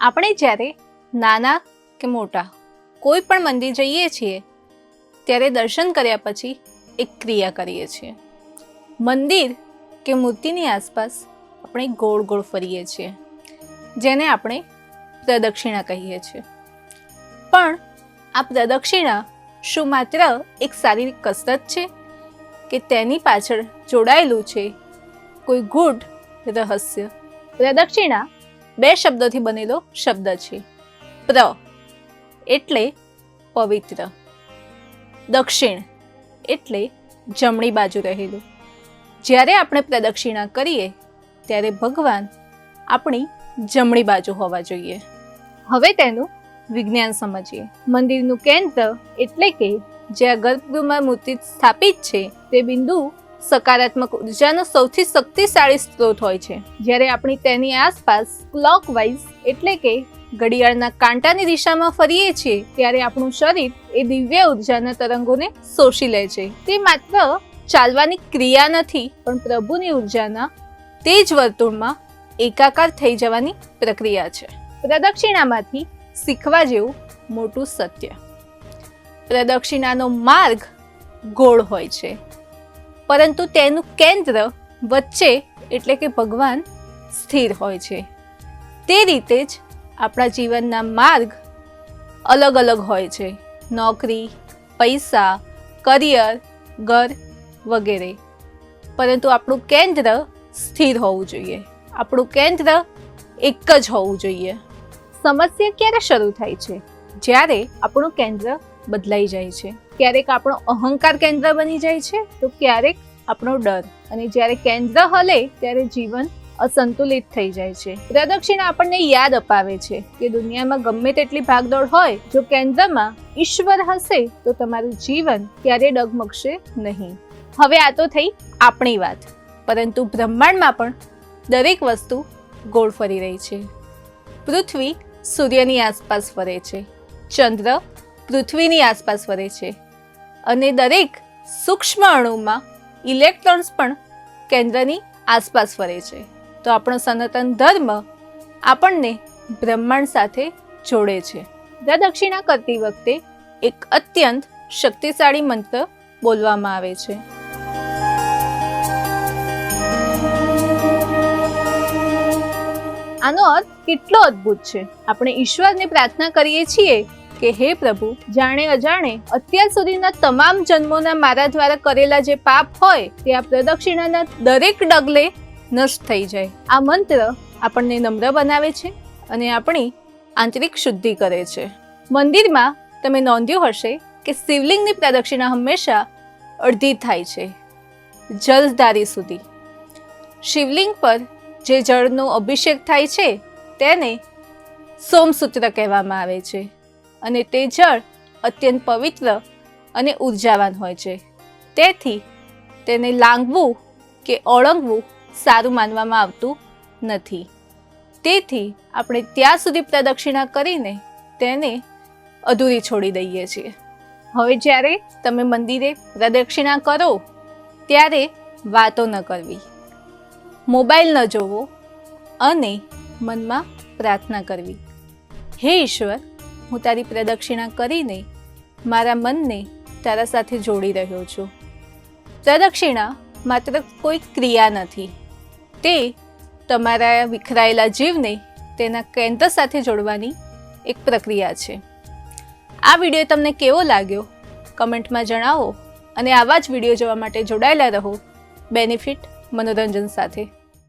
આપણે જ્યારે નાના કે મોટા કોઈ પણ મંદિર જઈએ છીએ, ત્યારે દર્શન કર્યા પછી એક ક્રિયા કરીએ છીએ. મંદિર કે મૂર્તિની આસપાસ આપણે ગોળ ગોળ ફરીએ છીએ, જેને આપણે પ્રદક્ષિણા કહીએ છીએ. પણ આ પ્રદક્ષિણા શું માત્ર એક શારીરિક કસરત છે કે તેની પાછળ જોડાયેલું છે કોઈ ગૂઢ રહસ્ય. પ્રદક્ષિણા બે શબ્દોથી બનેલો શબ્દ છે. પ્ર એટલે પવિત્ર. દક્ષિણ એટલે જમણી બાજુ રહેલું. જ્યારે આપણે પ્રદક્ષિણા કરીએ, ત્યારે ભગવાન આપણી જમણી બાજુ હોવા જોઈએ. હવે તેનું વિજ્ઞાન સમજીએ. મંદિરનું કેન્દ્ર એટલે કે જ્યાં ગર્ભગૃહમાં મૂર્તિ સ્થાપિત છે, તે બિંદુ સકારાત્મક ઉર્જાનો સૌથી શક્તિશાળી સ્ત્રોત હોય છે. જ્યારે આપણી તેની આસપાસ ક્લોકવાઇઝ એટલે કે ઘડિયાળના કાંટાની દિશામાં ફરીએ છીએ, ત્યારે આપણું શરીર એ દિવ્ય ઉર્જાના તરંગોને શોષી લે છે. તે માત્ર ચાલવાની ક્રિયા નથી, પણ પ્રભુની ઉર્જાના તે જ વર્તુળમાં એકાકાર થઈ જવાની પ્રક્રિયા છે. પ્રદક્ષિણામાંથી શીખવા જેવું મોટું સત્ય. પ્રદક્ષિણાનો માર્ગ ગોળ હોય છે. પરંતુ તેનું કેન્દ્ર વચ્ચે એટલે કે ભગવાન સ્થિર હોય છે. તે રીતે જ આપણા જીવનના માર્ગ અલગ અલગ હોય છે. નોકરી, પૈસા, કરિયર, ઘર વગેરે. પરંતુ આપણું કેન્દ્ર સ્થિર હોવું જોઈએ. આપણું કેન્દ્ર એક જ હોવું જોઈએ. સમસ્યા ક્યારે શરૂ થાય છે? જ્યારે આપણું કેન્દ્ર બદલાઈ જાય છે. ક્યારેક આપણો અહંકાર કેન્દ્ર બની જાય છે, તો ક્યારેક આપણો ડર. અને જ્યારે કેન્દ્ર હલે, ત્યારે જીવન અસંતુલિત થઈ જાય છે. પ્રદક્ષિણા આપણને યાદ અપાવે છે કે દુનિયામાં ગમે તેટલી ભાગદોડ હોય, જો કેન્દ્રમાં ઈશ્વર હશે, તો તમારું જીવન ક્યારે ડગમગશે નહીં. હવે આ તો થઈ આપણી વાત. પરંતુ બ્રહ્માંડમાં પણ દરેક વસ્તુ ગોળ ફરી રહી છે. પૃથ્વી સૂર્યની આસપાસ ફરે છે. ચંદ્ર પૃથ્વીની આસપાસ ફરે છે. અને દરેક સૂક્ષ્મ અણુમાં ઇલેક્ટ્રોન્સ પણ કેન્દ્રની આસપાસ ફરે છે. તો આપણો સનાતન ધર્મ આપણને બ્રહ્માંડ સાથે જોડે છે. પ્રદક્ષિણા કરતી વખતે એક અત્યંત શક્તિશાળી મંત્ર બોલવામાં આવે છે. આનો અર્થ કેટલો અદ્ભુત છે. આપણે ઈશ્વરને પ્રાર્થના કરીએ છીએ કે હે પ્રભુ, જાણે અજાણે અત્યાર સુધીના તમામ જન્મોના મારા દ્વારા કરેલા જે પાપ હોય તે આ પ્રદક્ષિણાના દરેક ડગલે નષ્ટ થઈ જાય. આ મંત્ર આપણને નમ્ર બનાવે છે અને આપણી આંતરિક શુદ્ધિ કરે છે. મંદિરમાં તમે નોંધ્યું હશે કે શિવલિંગની પ્રદક્ષિણા હંમેશા અડધી થાય છે, જલધારી સુધી. શિવલિંગ પર જે જળનો અભિષેક થાય છે તેને સોમસૂત્ર કહેવામાં આવે છે. અને તે જળ અત્યંત પવિત્ર અને ઉર્જાવાન હોય છે. તેથી તેને લાંગવું કે ઓળંગવું સારું માનવામાં આવતું નથી. તેથી આપણે ત્યાં સુધી પ્રદક્ષિણા કરીને તેને અધૂરી છોડી દઈએ છીએ. હવે જ્યારે તમે મંદિરે પ્રદક્ષિણા કરો, ત્યારે વાતો ન કરવી. મોબાઈલ ન જોવો અને મનમાં પ્રાર્થના કરવી. હે ઈશ્વર હું તારી પ્રદક્ષિણા કરીને મારા મનને તારા સાથે જોડી રહ્યો છું. પ્રદક્ષિણા માત્ર કોઈ ક્રિયા નથી. તે તમારા વિખરાયેલા જીવને તેના કેન્દ્ર સાથે જોડવાની એક પ્રક્રિયા છે. આ વીડિયો તમને કેવો લાગ્યો? કમેન્ટમાં જણાવો અને આવા જ વીડિયો જોવા માટે જોડાયેલા રહો. બેનિફિટ મનોરંજન સાથે.